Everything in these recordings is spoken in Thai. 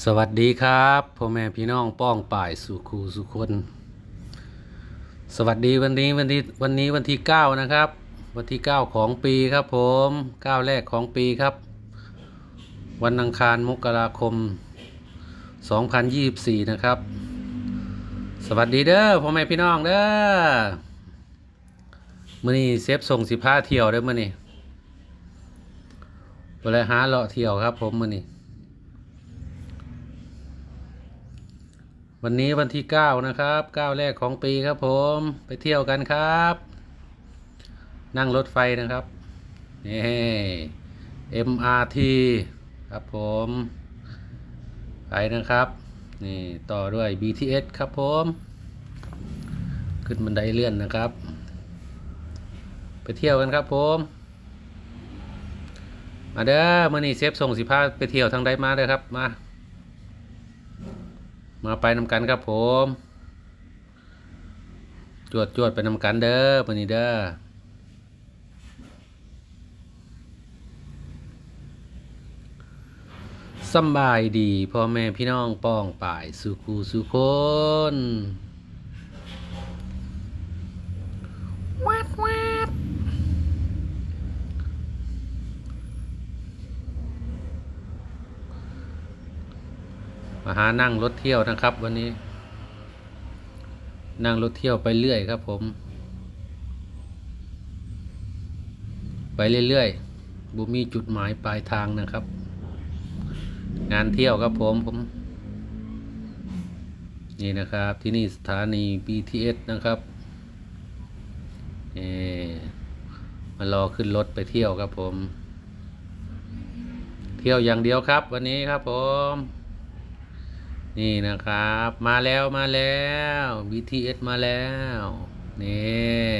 สวัสดีครับพ่อแม่พี่น้องป้องป่ายสุขูสุคน สวัสดีวันนี้วันที่วันนี้วันที่เก้านะครับ วันที่เก้าของปีครับผมเก้าแรกของปีครับ วันอังคารมกราคม 2024 นะครับ สวัสดีเด้อพ่อแม่พี่น้องเด้อมื่อนี้เซฟส่งสิพาเที่ยวเด้อมื่อนี้ไปเลยหาเลาะเที่ยวครับผมมื่อนี้ วันนี้วันที่เก้านะครับเก้าแรกของปีครับผมไปเที่ยวกันครับ นั่งรถไฟนะครับนี่ MRT ครับผมไปนะครับ นี่ต่อด้วย BTS ครับผม ขึ้นบันไดเลื่อนนะครับ ไปเที่ยวกันครับผม มาเด้อมื่อนี้เซฟส่งสิพาไปเที่ยวทางใดมาเด้อครับมา มาไปนำกันครับผม จวดจวดไปนำกันเด้อปนี้เด้อสบายดีพ่อแม่พี่น้องป้องป่ายสุขูสุคนวัดวัด มาหานั่งรถเที่ยวนะครับ วันนี้ นั่งรถเที่ยวไปเรื่อยครับ ผม ไปเรื่อยๆบุมีจุดหมายปลายทางนะครับ งานเที่ยวครับผมผม นี่นะครับ ที่นี่สถานี BTS นะครับเอมารอขึ้นรถไปเที่ยวครับผม เที่ยวอย่างเดียวครับ วันนี้ครับผม นี่นะครับ มาแล้วมาแล้ว BTS มาแล้ว นี่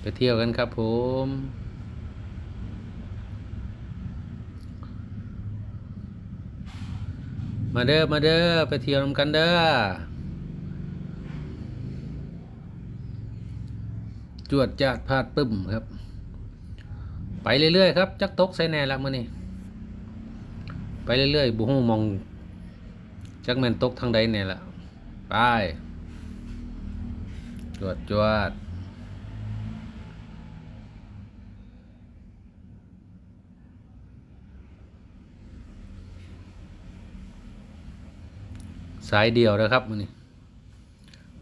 ไปเที่ยวกันครับผมมาเด้อ มาเด้อ ไปเที่ยวนำกันเด้อ จวดจาดพาดปึ้มครับ ไปเรื่อยๆครับ จักตกใส่แน่ละมื่อนี้ ไปเรื่อยๆบุหูมอง จักแมนตกทางใดเนี่ยละไปจวดจวดสายเดียวนะครับมือนี่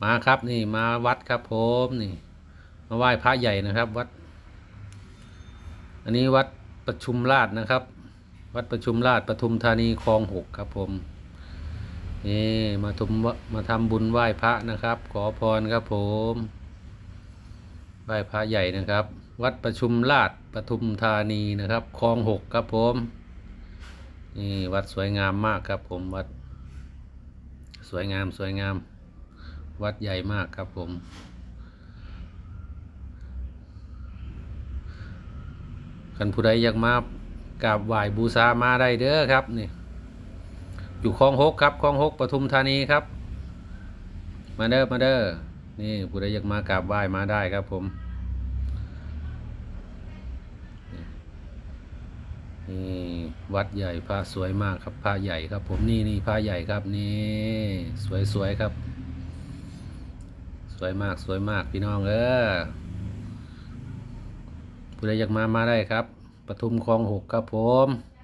มาครับนี่มาวัดครับผมนี่ มาไหว้พระใหญ่นะครับ วัด อันนี้วัดประชุมราชนะครับ วัดประชุมราชปทุมธานีคลองหกครับผมนี่มาทุมมาทำบุญไหว้พระนะครับ ขอพรครับผมไหว้พระใหญ่นะครับ วัดประชุมราชปทุมธานีนะครับคลองหกครับผมนี่วัดสวยงามมากครับผมวัด สวยงามสวยงาม วัดใหญ่มากครับผมคันผู้ใดอยากมา กราบไหว้บูชามาได้เด้อครับนี่อยู่คลองหกครับคลองหกปทุมธานีครับ มาเด้อมาเด้อนี่ผู้ใดอยากมากราบไหว้มาได้ครับผมนี่วัดใหญ่พระสวยมากครับพระใหญ่ครับ ผมนี่นี่พระใหญ่ครับนี่สวยสวยครับ สวยมากสวยมากพี่น้องเออผู้ใดอยากมามาได้ครับ ปทุมคลองหกครับผม